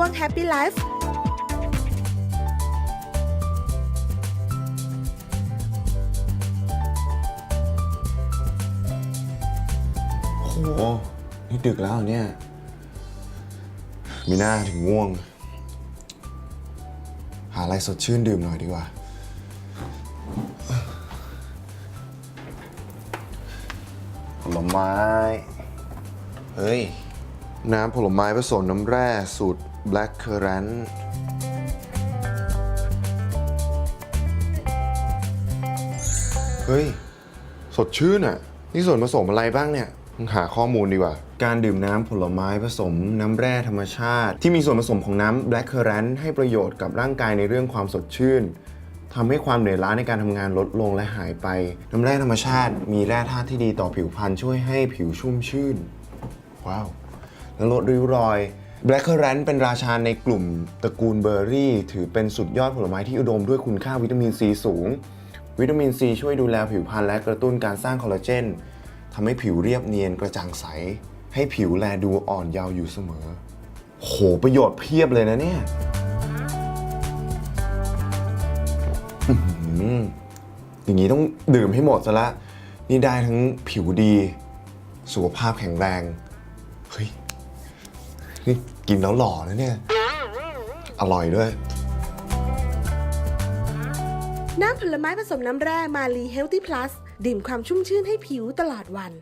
วง Happy Life โห นี่ดึกแล้วเหรอเนี่ย มีหน้าถึงง่วง หาอะไรสดชื่นดื่มหน่อยดีกว่า ผลไม้ เฮ้ย น้ำผลไม้ผสมน้ำแร่สูตร Black Currant เฮ้ย สดชื่นอะ นี่ส่วนผสมอะไรบ้างเนี่ยต้องหาข้อมูลดีกว่า การดื่มน้ำผลไม้ผสมน้ำแร่ธรรมชาติ ที่มีส่วนผสมของน้ำ Black Currant ให้ประโยชน์กับร่างกายในเรื่องความสดชื่นทำให้ความเหนื่อยล้าในการทำงานลดลงและหายไป น้ำแร่ธรรมชาติ มีแร่ธาตุที่ดีต่อผิวพรรณช่วยให้ผิวชุ่มชื่น ว้าว และลดริ้วรอย Black Currant เป็นราชาในกลุ่มตระกูลเบอร์รี่ ถือเป็นสุดยอดผลไม้ที่อุดมด้วยคุณค่าวิตามินซีสูง วิตามินซีช่วยดูแลผิวพรรณและกระตุ้นการสร้างคอลลาเจนทำให้ผิวเรียบเนียนกระจ่างใส ให้ผิวแลดูอ่อนเยาว์อยู่เสมอ โห ประโยชน์เพียบเลยนะเนี่ยอื้อหืออย่างนี้ต้องดื่มให้หมดซะละ นี่ได้ทั้งผิวดี สุขภาพแข็งแรง เฮ้ย นี่กินแล้วหล่อนะเนี่ย อร่อยด้วย น้ำผลไม้ผสมน้ำแร่มาลีเฮลตี้พลัส ดื่มความชุ่มชื่นให้ผิวตลอดวัน